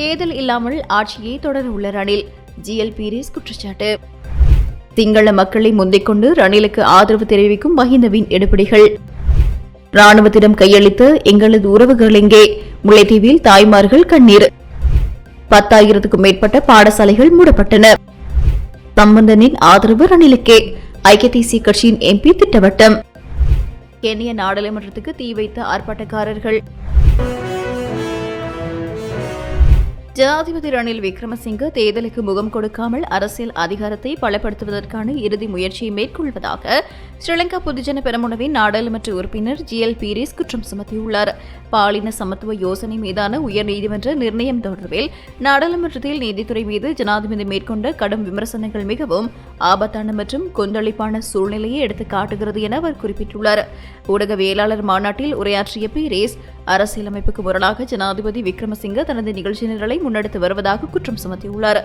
தேர்தல் இல்லாமல் ஆட்சியை தொடர உள்ள ரணில் ஜிஎல் பீரிஸ் குற்றச்சாட்டு. சிங்கள மக்களை முந்திக் கொண்டு ரணிலுக்கு ஆதரவு தெரிவிக்கும் மஹிந்தவின் எடுபடிகள். ராணுவத்திடம் கையளித்த எங்களது உறவுகள் எங்கே? முல்லைத்தீவில் தாய்மார்கள் கண்ணீர். பத்தாயிரத்துக்கும் மேற்பட்ட பாடசாலைகள் மூடப்பட்டன. சம்பந்தனின் ஆதரவு ரணிலுக்கே. ஐக்கிய தேசிய கட்சியின் எம்பி திட்டவட்டம். கென்ய நாடாளுமன்றத்துக்கு தீ வைத்த ஆர்ப்பாட்டக்காரர்கள். ஜனாதிபதி ரணில் விக்ரமசிங்க தேர்தலுக்கு முகம் கொடுக்காமல் அரசியல் அதிகாரத்தை பலப்படுத்துவதற்கான இறுதி முயற்சியை மேற்கொள்வதாக ஸ்ரீலங்கா பொதுஜன பெருமுனவின் நாடாளுமன்ற உறுப்பினர் ஜி எல் பீரிஸ் குற்றம் சுமத்தியுள்ளார். பாலின சமத்துவ யோசனை மீதான உயர்நீதிமன்ற நிர்ணயம் தொடர்பில் நாடாளுமன்றத்தில் நீதித்துறை மீது ஜனாதிபதி மேற்கொண்ட கடும் விமர்சனங்கள் மிகவும் ஆபத்தான மற்றும் கொந்தளிப்பான சூழ்நிலையை எடுத்து காட்டுகிறது என அவர் குறிப்பிட்டுள்ளார். ஊடகவியலாளர் மாநாட்டில் உரையாற்றிய பீரிஸ் அரசியலமைப்புக்கு முரணாக ஜனாதிபதி விக்ரமசிங்க தனது நிகழ்ச்சி நிரலை முன்னெடுத்து வருவதாக குற்றம் சுமத்தியுள்ளார்.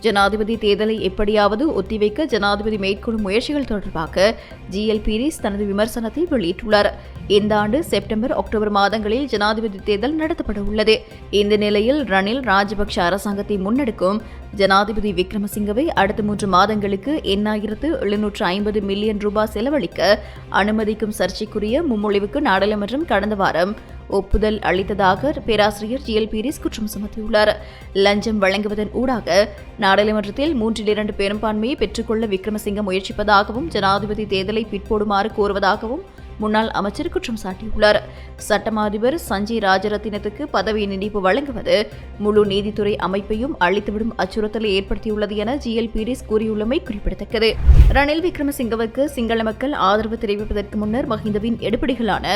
ஜனாதிபதி தேர்தலை எப்படியாவது ஒத்திவைக்க ஜனாதிபதி மேற்கொள்ளும் முயற்சிகள் தொடர்பாக ஜி எல் பீரிஸ் தனது விமர்சனத்தை வெளியிட்டுள்ளார். இந்த ஆண்டு செப்டம்பர் அக்டோபர் மாதங்களில் ஜனாதிபதி தேர்தல் நடத்தப்பட உள்ளது. இந்த நிலையில் ரணில் ராஜபக்ஷ அரசாங்கத்தை முன்னெடுக்கும் ஜனாதிபதி விக்ரமசிங்கவை அடுத்த மூன்று மாதங்களுக்கு எண்ணாயிரத்து எழுநூற்று ஐம்பது மில்லியன் ரூபாய் செலவழிக்க அனுமதிக்கும் சர்ச்சைக்குரிய முன்மொழிவுக்கு நாடாளுமன்றம் கடந்த வாரம் ஒப்புதல் அளித்ததாக பேராசிரியர் ஜி எல் பீரிஸ் குற்றம் சுமத்தியுள்ளார். லஞ்சம் வழங்குவதன் ஊடாக நாடாளுமன்றத்தில் மூன்றில் இரண்டு பெரும்பான்மையை பெற்றுக்கொள்ள விக்ரமசிங்க முயற்சிப்பதாகவும் ஜனாதிபதி தேர்தலை பிற்போடுமாறு கோருவதாகவும் முன்னாள் அமைச்சர் குற்றம் சாட்டியுள்ளார். சட்டம் அதிபர் சஞ்சய் ராஜரத்தினத்துக்கு பதவி நீடிப்பு வழங்குவது முழு நீதித்துறை அமைப்பையும் அழித்துவிடும் அச்சுறுத்தலை ஏற்படுத்தியுள்ளது என ஜி பீரிஸ் கூறியுள்ளமை குறிப்பிடத்தக்கது. ரணில் விக்ரமசிங்கவுக்கு சிங்கள மக்கள் ஆதரவு தெரிவிப்பதற்கு முன்னர் மஹிந்தவின் எடுபடிகளான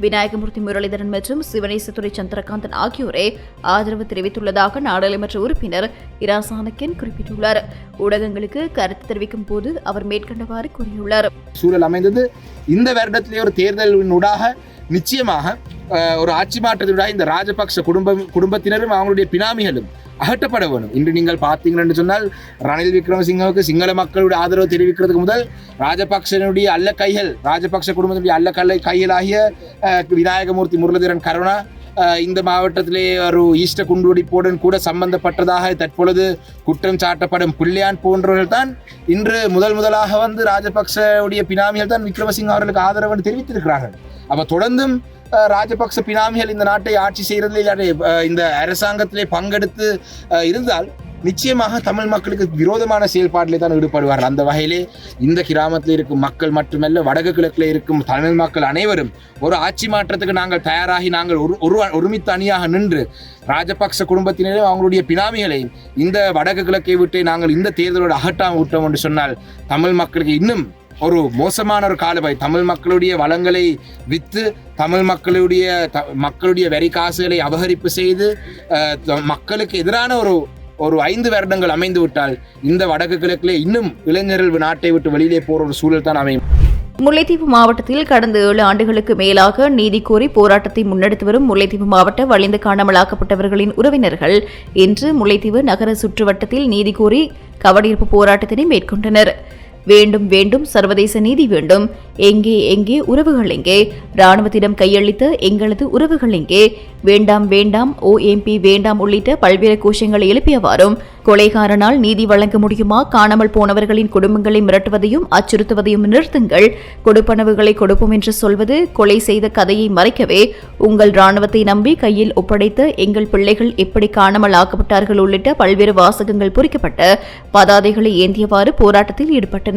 விநாயகமூர்த்தி முரளிதரன் மற்றும் சிவனேசத்துறை சந்திரகாந்தன் ஆகியோரே ஆதரவு தெரிவித்துள்ளதாக நாடாளுமன்ற உறுப்பினர் இரா சாணக்கியன் குறிப்பிட்டுள்ளார். ஊடகங்களுக்கு கருத்து தெரிவிக்கும் போது அவர் மேற்கண்டவாறு கூறியுள்ளார். சூழல் அமைந்தது. இந்த வருடத்திலே ஒரு தேர்தலினூடாக நிச்சயமாக ஒரு ஆட்சி மாற்றத்தினூடாக இந்த ராஜபக்ச குடும்பம் குடும்பத்தினரும் அவங்களுடைய பினாமிகளும் அகற்றப்பட வேணும் இன்று நீங்கள் பார்த்தீங்கன்னு சொன்னால் ரணில் விக்ரமசிங்கவுக்கு சிங்கள மக்களுடைய ஆதரவு தெரிவிக்கிறதுக்கு முதல் ராஜபக்சனுடைய அல்ல கைகள் ராஜபக்ச குடும்பத்தினுடைய அல்ல கல்லை கைகளாகிய அஹ், விநாயகமூர்த்தி முரளிதரன் கருணா இந்த மாவட்டத்திலே ஒரு ஈஸ்ட குண்டுவெடிப்புடன் கூட சம்பந்தப்பட்டதாக தற்பொழுது குற்றம் சாட்டப்படும் பிள்ளையான் போன்றவர்கள் தான் இன்று முதல் முதலாக வந்து ராஜபக்சவுடைய பினாமிகள் தான் விக்ரமசிங்க அவர்களுக்கு ஆதரவு தெரிவித்திருக்கிறார்கள். அப்போ தொடர்ந்தும் ராஜபக்ச பினாமிகள் இந்த நாட்டை ஆட்சி செய்கிறதில் இந்த அரசாங்கத்திலே பங்கெடுத்து இருந்தால் நிச்சயமாக தமிழ் மக்களுக்கு விரோதமான செயல்பாட்டிலே தான் ஈடுபடுவார்கள். அந்த வகையிலே இந்த கிராமத்தில் இருக்கும் மக்கள் மட்டுமல்ல வடக்கு கிழக்கில் இருக்கும் தமிழ் மக்கள் அனைவரும் ஒரு ஆட்சி மாற்றத்துக்கு நாங்கள் தயாராகி நாங்கள் ஒரு ஒரு ஒருமித்த அணியாக நின்று ராஜபக்ச குடும்பத்தினரையும் அவங்களுடைய பினாமிகளையும் இந்த வடக்கு கிழக்கை விட்டு நாங்கள் இந்த தேர்தலோடு அகற்றாமல் விட்டோம் என்று சொன்னால் தமிழ் மக்களுக்கு இன்னும் ஒரு மோசமான ஒரு காலபாய் தமிழ் மக்களுடைய வளங்களை விற்று தமிழ் மக்களுடைய த- மக்களுடைய வரி காசுகளை அபகரிப்பு செய்து மக்களுக்கு எதிரான ஒரு ஒரு ஐந்து வருடங்கள் அமைந்து விட்டால் இந்த வடக்கு கிழக்கிலே இன்னும் இளைஞர்கள் நாட்டை விட்டு வெளியிலே போற ஒரு சூழல் தான் அமையும். முல்லைத்தீவு மாவட்டத்தில் கடந்த ஏழு ஆண்டுகளுக்கு மேலாக நீதி கோரி போராட்டத்தை முன்னெடுத்து வரும் முல்லைத்தீவு மாவட்ட வலிந்து காணாமலாக்கப்பட்டவர்களின் உறவினர்கள் இன்று முல்லைத்தீவு நகர சுற்றுவட்டத்தில் நீதி கோரி கவடியிருப்பு போராட்டத்தினை மேற்கொண்டனர். வேண்டும் வேண்டும் சர்வதேச நீதி வேண்டும். எங்கே எங்கே உறவுகள் எங்கே? ராணுவத்திடம் கையளித்த எங்களது உறவுகள் எங்கே? வேண்டாம் வேண்டாம் ஓஎம்பி வேண்டாம் உள்ளிட்ட பல்வேறு கோஷங்களை எழுப்பியவாறும் கொலைகாரனால் நீதி வழங்க முடியுமா? காணாமல் போனவர்களின் குடும்பங்களை மிரட்டுவதையும் அச்சுறுத்துவதையும் நிறுத்துங்கள். கொடுப்பனவுகளை கொடுப்போம் என்று சொல்வது கொலை செய்த கதையை மறைக்கவே உங்கள் ராணுவத்தை நம்பி கையில் ஒப்படைத்த எங்கள் பிள்ளைகள் எப்படி காணாமல் ஆக்கப்பட்டார்கள் உள்ளிட்ட பல்வேறு வாசகங்கள் பொறிக்கப்பட்ட பதாதைகளை ஏந்தியவாறு போராட்டத்தில் ஈடுபட்டனர்.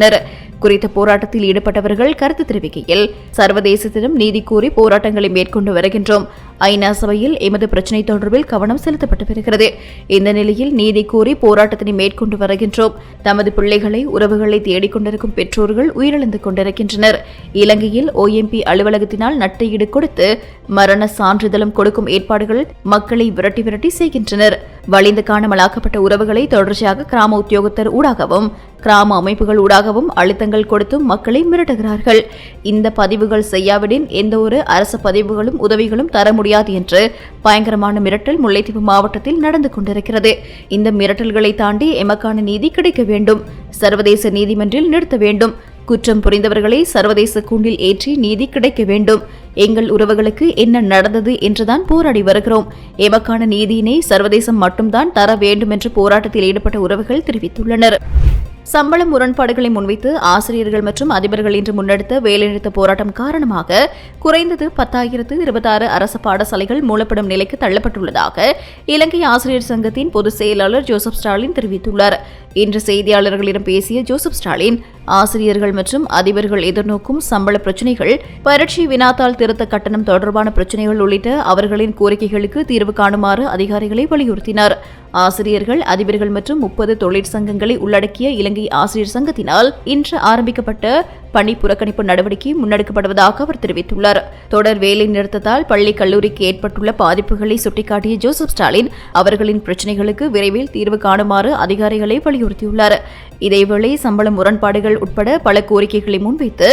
குறித்த போராட்டத்தில் ஈடுபட்டவர்கள் கருத்து தெரிவிக்கையில் சர்வதேசத்திடம் நீதி கோரி போராட்டங்களை மேற்கொண்டு வருகின்றோம். ஐநா சபையில் எமது பிரச்சினை தொடர்பில் கவனம் செலுத்தப்பட்டு வருகிறது. இந்த நிலையில் நீதி கோரி போராட்டத்தினை மேற்கொண்டு வருகின்றோம். தமது பிள்ளைகளை உறவுகளை தேடிக் கொண்டிருக்கும் பெற்றோர்கள் உயிரிழந்து கொண்டிருக்கின்றனர். இலங்கையில் ஓஎம்பி அலுவலகத்தினால் நட்டையீடு கொடுத்து மரண சான்றிதழும் கொடுக்கும் ஏற்பாடுகள் மக்களை விரட்டி விரட்டி செய்கின்றனர். வலிந்து காணாமலாக்கப்பட்ட உறவுகளை தொடர்ச்சியாக கிராம உத்தியோகத்தர் ஊடாகவும் கிராம அமைப்புகள் ஊடாகவும் அழுத்தங்கள் கொடுத்தும் மக்களை மிரட்டுகிறார்கள். இந்த பதிவுகள் செய்யாவிடின் எந்த ஒரு அரசு பதிவுகளும் உதவிகளும் தர முடியாது என்று பயங்கரமான மிரட்டல் முல்லைத்தீவு மாவட்டத்தில் நடந்து கொண்டிருக்கிறது. இந்த மிரட்டல்களை தாண்டி எமக்கான நீதி கிடைக்க வேண்டும். சர்வதேச நீதிமன்றில் நிறுத்த வேண்டும். குற்றம் புரிந்தவர்களை சர்வதேச கூண்டில் ஏற்றி நீதி கிடைக்க வேண்டும். எங்கள் உறவுகளுக்கு என்ன நடந்தது என்றுதான் போராடி வருகிறோம். எமக்கான நீதியினை சர்வதேசம் மட்டும்தான் தர வேண்டும் என்று போராட்டத்தில் ஈடுபட்ட உறவுகள் தெரிவித்துள்ளனர். சம்பள முரண்பாடுகளை முன்வைத்து ஆசிரியர்கள் மற்றும் அதிபர்கள் இன்று முன்னெடுத்த வேலைநிறுத்த போராட்டம் காரணமாக குறைந்தது பத்தாயிரத்து இருபத்தாறு அரசு பாடசாலைகள் மூலப்படும் நிலைக்கு தள்ளப்பட்டுள்ளதாக இலங்கை ஆசிரியர் சங்கத்தின் பொதுச் செயலாளர் ஜோசப் ஸ்டாலின் தெரிவித்துள்ளார். இன்று செய்தியாளர்களிடம் பேசிய ஜோசப் ஸ்டாலின் ஆசிரியர்கள் மற்றும் அதிபர்கள் எதிர்நோக்கும் சம்பள பிரச்சினைகள் பரட்சி வினாத்தாள் திருத்த கட்டணம் தொடர்பான பிரச்சினைகள் உள்ளிட்ட அவர்களின் கோரிக்கைகளுக்கு தீர்வு காணுமாறு அதிகாரிகளை வலியுறுத்தினார். ஆசிரியர்கள் அதிபர்கள் மற்றும் முப்பது தொழிற்சங்கங்களை உள்ளடக்கிய இலங்கை ஆசிரியர் சங்கத்தினால் இன்று ஆரம்பிக்கப்பட்ட பணி புறக்கணிப்பு நடவடிக்கை முன்னெடுக்கப்படுவதாக அவர் தெரிவித்துள்ளார். தொடர் வேலை நிறுத்தத்தால் பள்ளி கல்லூரிக்கு ஏற்பட்டுள்ள பாதிப்புகளை சுட்டிக்காட்டிய ஜோசப் ஸ்டாலின் அவர்களின் பிரச்சினைகளுக்கு விரைவில் தீர்வு காணுமாறு அதிகாரிகளை வலியுறுத்தியுள்ளார். இதேவேளை சம்பள முரண்பாடுகள் உட்பட பல கோரிக்கைகளை முன்வைத்து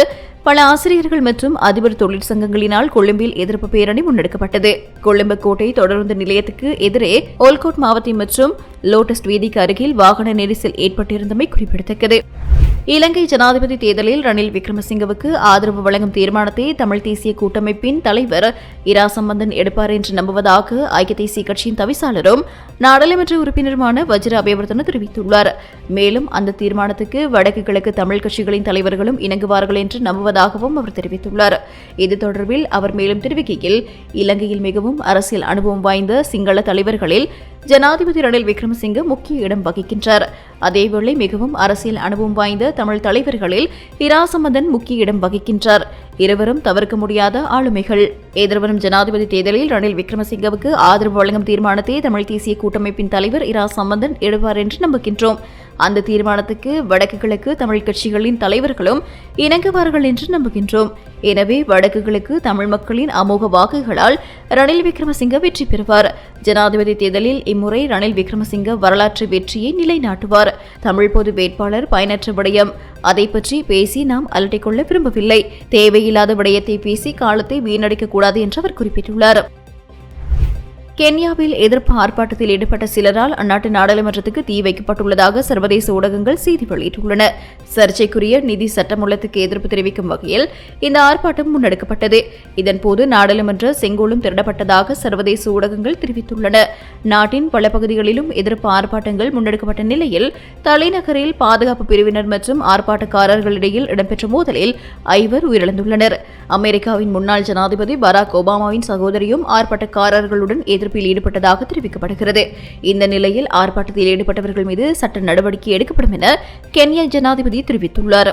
பல ஆசிரியர்கள் மற்றும் அதிபர் தொழிற்சங்கங்களினால் கொழும்பில் எதிர்ப்பு பேரணி முன்னெடுக்கப்பட்டது. கொழும்பு கோட்டை தொடர்ந்து நிலையத்துக்கு எதிரே ஓல்கோட் மாவட்டம் மற்றும் லோட்டஸ் வீதிக்கு அருகில் வாகன நெரிசல் ஏற்பட்டிருந்தமை குறிப்பிடத்தக்கது. இலங்கை ஜனாதிபதி தேர்தலில் ரணில் விக்ரமசிங்கவுக்கு ஆதரவு வழங்கும் தீர்மானத்தை தமிழ் தேசிய கூட்டமைப்பின் தலைவர் இரா சம்பந்தன் எடுப்பார் என்று நம்புவதாக ஐக்கிய தேசிய கட்சியின் தவிசாளரும் நாடாளுமன்ற உறுப்பினருமான வஜ்ர அபயவர்தன தெரிவித்துள்ளார். மேலும் அந்த தீர்மானத்துக்கு வடக்கு கிழக்கு தமிழ் கட்சிகளின் தலைவர்களும் இணங்குவார்கள் என்று நம்புவதாகவும் அவர் தெரிவித்துள்ளார். இது தொடர்பில் அவர் மேலும் தெரிவிக்கையில் இலங்கையில் மிகவும் அரசியல் அனுபவம் வாய்ந்த சிங்கள தலைவர்களில் ஜனாதிபதி ரணில் விக்ரமசிங்க முக்கிய இடம் வகிக்கின்றார். அதேவேளை மிகவும் அரசியல் அனுபவம் வாய்ந்த தமிழ் தலைவர்களில் இராசமதன் முக்கிய இடம் வகிக்கின்றார். இருவரும் தவிர்க்க முடியாத ஆளுமைகள். எதிர்வரும் ஜனாதிபதி தேர்தலில் ரணில் விக்ரமசிங்கவுக்கு ஆதரவு வழங்கும் தீர்மானத்தை தமிழ் தேசிய கூட்டமைப்பின் தலைவர் இரா சம்பந்தன் எடுப்பார் என்று நம்புகின்றோம். அந்த தீர்மானத்துக்கு வடக்கு கிழக்கு தமிழ் கட்சிகளின் தலைவர்களும் இணங்குவார்கள் என்று நம்புகின்றோம். எனவே வடக்கு கிழக்கு தமிழ் மக்களின் அமோக வாக்குகளால் ரணில் விக்ரமசிங்க வெற்றி பெறுவார். ஜனாதிபதி தேர்தலில் இம்முறை ரணில் விக்ரமசிங்க வரலாற்று வெற்றியை நிலைநாட்டுவார். தமிழ் பொது வேட்பாளர் பயனற்ற விடயம். அதை பற்றி பேசி நாம் அலட்டிக்கொள்ள விரும்பவில்லை. தேவையில்லாத விடயத்தை பேசி காலத்தை வீணடிக்க கூடாது என்று அவர் குறிப்பிட்டுள்ளார். கென்யாவில் எதிர்ப்பு ஆர்ப்பாட்டத்தில் ஈடுபட்ட சிலரால் அந்நாட்டு நாடாளுமன்றத்துக்கு தீ வைக்கப்பட்டுள்ளதாக சர்வதேச ஊடகங்கள் செய்தி வெளியிட்டுள்ளன. சர்ச்சைக்குரிய நிதி சட்டமூலத்துக்கு எதிர்ப்பு தெரிவிக்கும் வகையில் இந்த ஆர்ப்பாட்டம் முன்னெடுக்கப்பட்டது. இதன்போது நாடாளுமன்ற செங்கோலும் திருடப்பட்டதாக சர்வதேச ஊடகங்கள் தெரிவித்துள்ளன. நாட்டின் பல பகுதிகளிலும் எதிர்ப்பு ஆர்ப்பாட்டங்கள் முன்னெடுக்கப்பட்ட நிலையில் தலைநகரில் பாதுகாப்பு பிரிவினர் மற்றும் ஆர்ப்பாட்டக்காரர்களிடையில் இடம்பெற்ற மோதலில் ஐவர் உயிரிழந்துள்ளனர். அமெரிக்காவின் முன்னாள் ஜனாதிபதி பராக் ஒபாமாவின் சகோதரியும் ஆர்ப்பாட்டக்காரர்களுடன் எதிர்ப்பில் ஈடுபட்டதாக தெரிவிக்கப்படுகிறது. இந்த நிலையில் ஆர்ப்பாட்டத்தில் ஈடுபட்டவர்கள் மீது சட்ட நடவடிக்கை எடுக்கப்படும் என கென்யா ஜனாதிபதி தெரிவித்துள்ளார்.